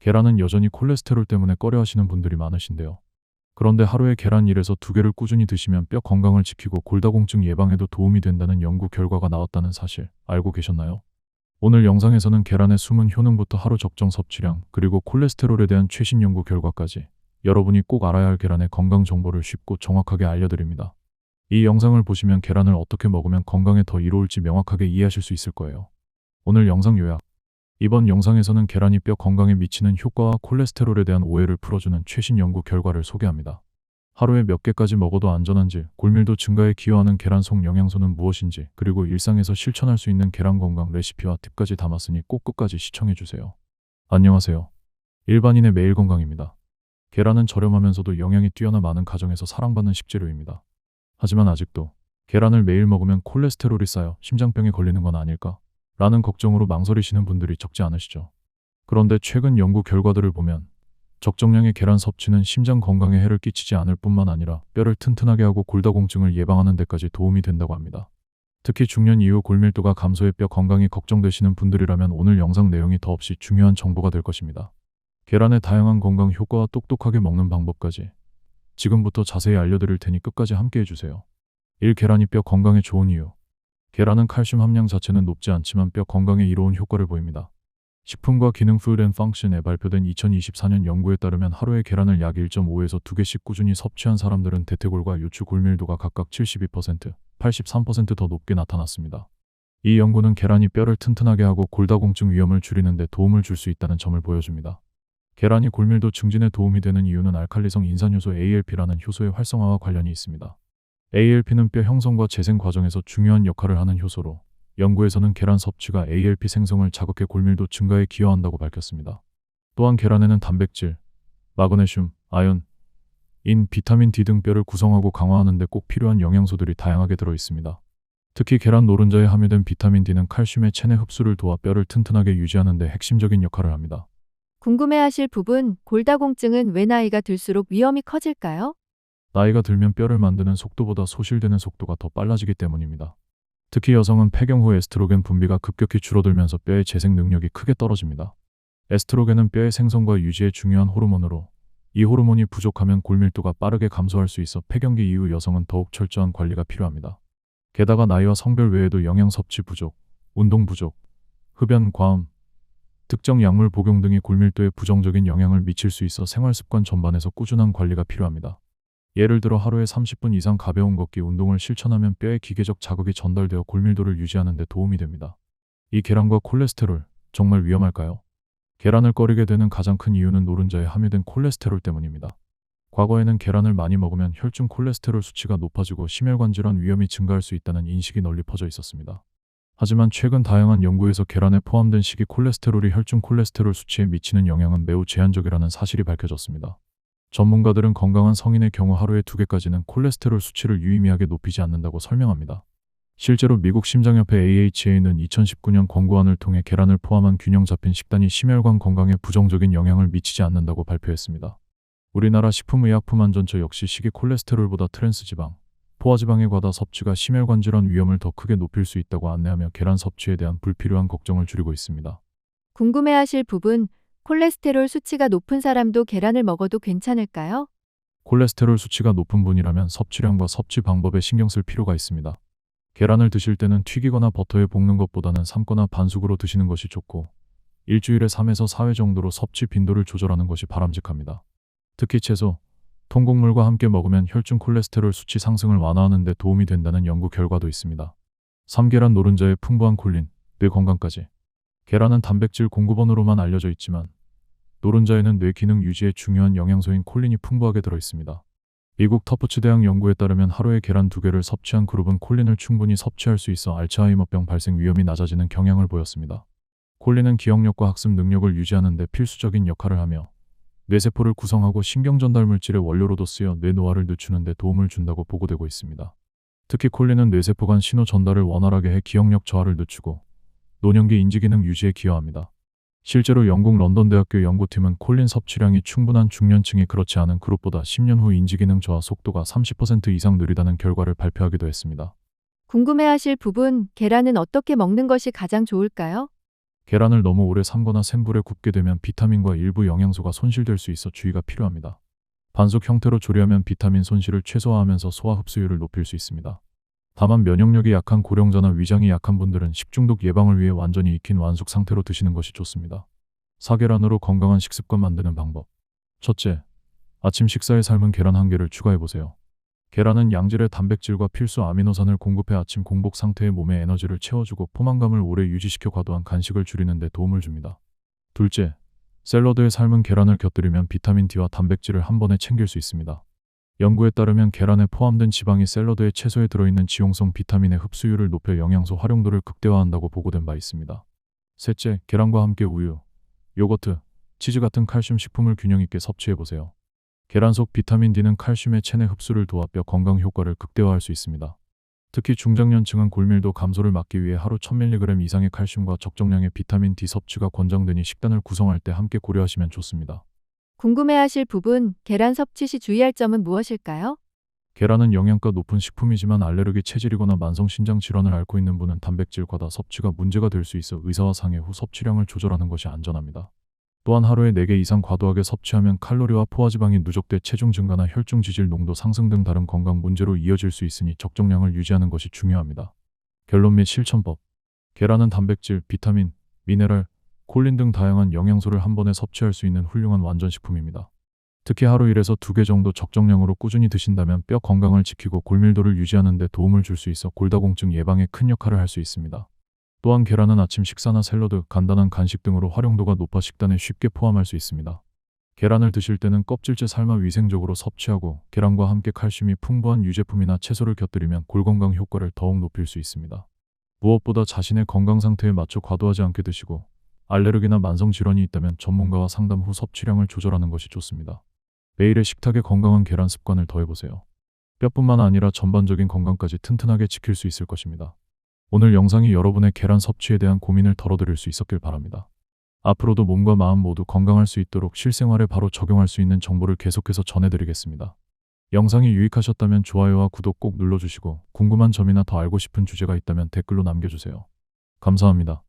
계란은 여전히 콜레스테롤 때문에 꺼려하시는 분들이 많으신데요. 그런데 하루에 계란 1에서 2개를 꾸준히 드시면 뼈 건강을 지키고 골다공증 예방에도 도움이 된다는 연구 결과가 나왔다는 사실 알고 계셨나요? 오늘 영상에서는 계란의 숨은 효능부터 하루 적정 섭취량, 그리고 콜레스테롤에 대한 최신 연구 결과까지 여러분이 꼭 알아야 할 계란의 건강 정보를 쉽고 정확하게 알려드립니다. 이 영상을 보시면 계란을 어떻게 먹으면 건강에 더 이로울지 명확하게 이해하실 수 있을 거예요. 오늘 영상 요약. 이번 영상에서는 계란이 뼈 건강에 미치는 효과와 콜레스테롤에 대한 오해를 풀어주는 최신 연구 결과를 소개합니다. 하루에 몇 개까지 먹어도 안전한지, 골밀도 증가에 기여하는 계란 속 영양소는 무엇인지, 그리고 일상에서 실천할 수 있는 계란 건강 레시피와 팁까지 담았으니 꼭 끝까지 시청해주세요. 안녕하세요. 일반인의 매일 건강입니다. 계란은 저렴하면서도 영양이 뛰어나 많은 가정에서 사랑받는 식재료입니다. 하지만 아직도 계란을 매일 먹으면 콜레스테롤이 쌓여 심장병에 걸리는 건 아닐까? 라는 걱정으로 망설이시는 분들이 적지 않으시죠. 그런데 최근 연구 결과들을 보면 적정량의 계란 섭취는 심장 건강에 해를 끼치지 않을 뿐만 아니라 뼈를 튼튼하게 하고 골다공증을 예방하는 데까지 도움이 된다고 합니다. 특히 중년 이후 골밀도가 감소해 뼈 건강이 걱정되시는 분들이라면 오늘 영상 내용이 더없이 중요한 정보가 될 것입니다. 계란의 다양한 건강 효과와 똑똑하게 먹는 방법까지 지금부터 자세히 알려드릴 테니 끝까지 함께 해주세요. 1. 계란이 뼈 건강에 좋은 이유 계란은 칼슘 함량 자체는 높지 않지만 뼈 건강에 이로운 효과를 보입니다. 식품과 기능 and Function에 발표된 2024년 연구에 따르면 하루에 계란을 약 1.5에서 2개씩 꾸준히 섭취한 사람들은 대퇴골과 요추 골밀도가 각각 72%, 83%더 높게 나타났습니다. 이 연구는 계란이 뼈를 튼튼하게 하고 골다공증 위험을 줄이는 데 도움을 줄 수 있다는 점을 보여줍니다. 계란이 골밀도 증진에 도움이 되는 이유는 알칼리성 인산효소 ALP라는 효소의 활성화와 관련이 있습니다. ALP는 뼈 형성과 재생 과정에서 중요한 역할을 하는 효소로 연구에서는 계란 섭취가 ALP 생성을 자극해 골밀도 증가에 기여한다고 밝혔습니다. 또한 계란에는 단백질, 마그네슘, 아연, 인, 비타민 D 등 뼈를 구성하고 강화하는 데 꼭 필요한 영양소들이 다양하게 들어 있습니다. 특히 계란 노른자에 함유된 비타민 D는 칼슘의 체내 흡수를 도와 뼈를 튼튼하게 유지하는 데 핵심적인 역할을 합니다. 궁금해하실 부분, 골다공증은 왜 나이가 들수록 위험이 커질까요? 나이가 들면 뼈를 만드는 속도보다 소실되는 속도가 더 빨라지기 때문입니다. 특히 여성은 폐경 후 에스트로겐 분비가 급격히 줄어들면서 뼈의 재생 능력이 크게 떨어집니다. 에스트로겐은 뼈의 생성과 유지에 중요한 호르몬으로 이 호르몬이 부족하면 골밀도가 빠르게 감소할 수 있어 폐경기 이후 여성은 더욱 철저한 관리가 필요합니다. 게다가 나이와 성별 외에도 영양 섭취 부족, 운동 부족, 흡연 과음, 특정 약물 복용 등이 골밀도에 부정적인 영향을 미칠 수 있어 생활 습관 전반에서 꾸준한 관리가 필요합니다. 예를 들어 하루에 30분 이상 가벼운 걷기 운동을 실천하면 뼈에 기계적 자극이 전달되어 골밀도를 유지하는 데 도움이 됩니다. 이 계란과 콜레스테롤 정말 위험할까요? 계란을 꺼리게 되는 가장 큰 이유는 노른자에 함유된 콜레스테롤 때문입니다. 과거에는 계란을 많이 먹으면 혈중 콜레스테롤 수치가 높아지고 심혈관 질환 위험이 증가할 수 있다는 인식이 널리 퍼져 있었습니다. 하지만 최근 다양한 연구에서 계란에 포함된 식이 콜레스테롤이 혈중 콜레스테롤 수치에 미치는 영향은 매우 제한적이라는 사실이 밝혀졌습니다. 전문가들은 건강한 성인의 경우 하루에 두 개까지는 콜레스테롤 수치를 유의미하게 높이지 않는다고 설명합니다. 실제로 미국 심장협회 AHA는 2019년 권고안을 통해 계란을 포함한 균형 잡힌 식단이 심혈관 건강에 부정적인 영향을 미치지 않는다고 발표했습니다. 우리나라 식품의약품안전처 역시 식이 콜레스테롤보다 트랜스지방, 포화지방의 과다 섭취가 심혈관 질환 위험을 더 크게 높일 수 있다고 안내하며 계란 섭취에 대한 불필요한 걱정을 줄이고 있습니다. 궁금해하실 부분, 콜레스테롤 수치가 높은 사람도 계란을 먹어도 괜찮을까요? 콜레스테롤 수치가 높은 분이라면 섭취량과 섭취 방법에 신경 쓸 필요가 있습니다. 계란을 드실 때는 튀기거나 버터에 볶는 것보다는 삶거나 반숙으로 드시는 것이 좋고 일주일에 3에서 4회 정도로 섭취 빈도를 조절하는 것이 바람직합니다. 특히 채소, 통곡물과 함께 먹으면 혈중 콜레스테롤 수치 상승을 완화하는 데 도움이 된다는 연구 결과도 있습니다. 삼계란 노른자의 풍부한 콜린, 뇌 건강까지. 계란은 단백질 공급원으로만 알려져 있지만 노른자에는 뇌 기능 유지에 중요한 영양소인 콜린이 풍부하게 들어 있습니다. 미국 터프츠 대학 연구에 따르면 하루에 계란 두 개를 섭취한 그룹은 콜린을 충분히 섭취할 수 있어 알츠하이머병 발생 위험이 낮아지는 경향을 보였습니다. 콜린은 기억력과 학습 능력을 유지하는 데 필수적인 역할을 하며 뇌세포를 구성하고 신경 전달 물질의 원료로도 쓰여 뇌 노화를 늦추는 데 도움을 준다고 보고되고 있습니다. 특히 콜린은 뇌세포 간 신호 전달을 원활하게 해 기억력 저하를 늦추고 노년기 인지기능 유지에 기여합니다. 실제로 영국 런던대학교 연구팀은 콜린 섭취량이 충분한 중년층이 그렇지 않은 그룹보다 10년 후 인지기능 저하 속도가 30% 이상 느리다는 결과를 발표하기도 했습니다. 궁금해하실 부분, 계란은 어떻게 먹는 것이 가장 좋을까요? 계란을 너무 오래 삶거나 센 불에 굽게 되면 비타민과 일부 영양소가 손실될 수 있어 주의가 필요합니다. 반숙 형태로 조리하면 비타민 손실을 최소화하면서 소화 흡수율을 높일 수 있습니다. 다만 면역력이 약한 고령자나 위장이 약한 분들은 식중독 예방을 위해 완전히 익힌 완숙 상태로 드시는 것이 좋습니다. 사계란으로 건강한 식습관 만드는 방법. 첫째, 아침 식사에 삶은 계란 한 개를 추가해 보세요. 계란은 양질의 단백질과 필수 아미노산을 공급해 아침 공복 상태의 몸에 에너지를 채워주고 포만감을 오래 유지시켜 과도한 간식을 줄이는 데 도움을 줍니다. 둘째, 샐러드에 삶은 계란을 곁들이면 비타민 D와 단백질을 한 번에 챙길 수 있습니다. 연구에 따르면 계란에 포함된 지방이 샐러드의 채소에 들어있는 지용성 비타민의 흡수율을 높여 영양소 활용도를 극대화한다고 보고된 바 있습니다. 셋째, 계란과 함께 우유, 요거트, 치즈 같은 칼슘 식품을 균형 있게 섭취해 보세요. 계란 속 비타민 D는 칼슘의 체내 흡수를 도와 뼈 건강 효과를 극대화할 수 있습니다. 특히 중장년층은 골밀도 감소를 막기 위해 하루 1000mg 이상의 칼슘과 적정량의 비타민 D 섭취가 권장되니 식단을 구성할 때 함께 고려하시면 좋습니다. 궁금해하실 부분, 계란 섭취 시 주의할 점은 무엇일까요? 계란은 영양가 높은 식품이지만 알레르기 체질이거나 만성 신장 질환을 앓고 있는 분은 단백질 과다 섭취가 문제가 될 수 있어 의사와 상의 후 섭취량을 조절하는 것이 안전합니다. 또한 하루에 4개 이상 과도하게 섭취하면 칼로리와 포화지방이 누적돼 체중 증가나 혈중 지질 농도 상승 등 다른 건강 문제로 이어질 수 있으니 적정량을 유지하는 것이 중요합니다. 결론 및 실천법. 계란은 단백질, 비타민, 미네랄, 콜린 등 다양한 영양소를 한 번에 섭취할 수 있는 훌륭한 완전식품입니다. 특히 하루 1에서 2개 정도 적정량으로 꾸준히 드신다면 뼈 건강을 지키고 골밀도를 유지하는 데 도움을 줄 수 있어 골다공증 예방에 큰 역할을 할 수 있습니다. 또한 계란은 아침 식사나 샐러드, 간단한 간식 등으로 활용도가 높아 식단에 쉽게 포함할 수 있습니다. 계란을 드실 때는 껍질째 삶아 위생적으로 섭취하고 계란과 함께 칼슘이 풍부한 유제품이나 채소를 곁들이면 골건강 효과를 더욱 높일 수 있습니다. 무엇보다 자신의 건강 상태에 맞춰 과도하지 않게 드시고 알레르기나 만성 질환이 있다면 전문가와 상담 후 섭취량을 조절하는 것이 좋습니다. 매일의 식탁에 건강한 계란 습관을 더해보세요. 뼈뿐만 아니라 전반적인 건강까지 튼튼하게 지킬 수 있을 것입니다. 오늘 영상이 여러분의 계란 섭취에 대한 고민을 덜어드릴 수 있었길 바랍니다. 앞으로도 몸과 마음 모두 건강할 수 있도록 실생활에 바로 적용할 수 있는 정보를 계속해서 전해드리겠습니다. 영상이 유익하셨다면 좋아요와 구독 꼭 눌러주시고 궁금한 점이나 더 알고 싶은 주제가 있다면 댓글로 남겨주세요. 감사합니다.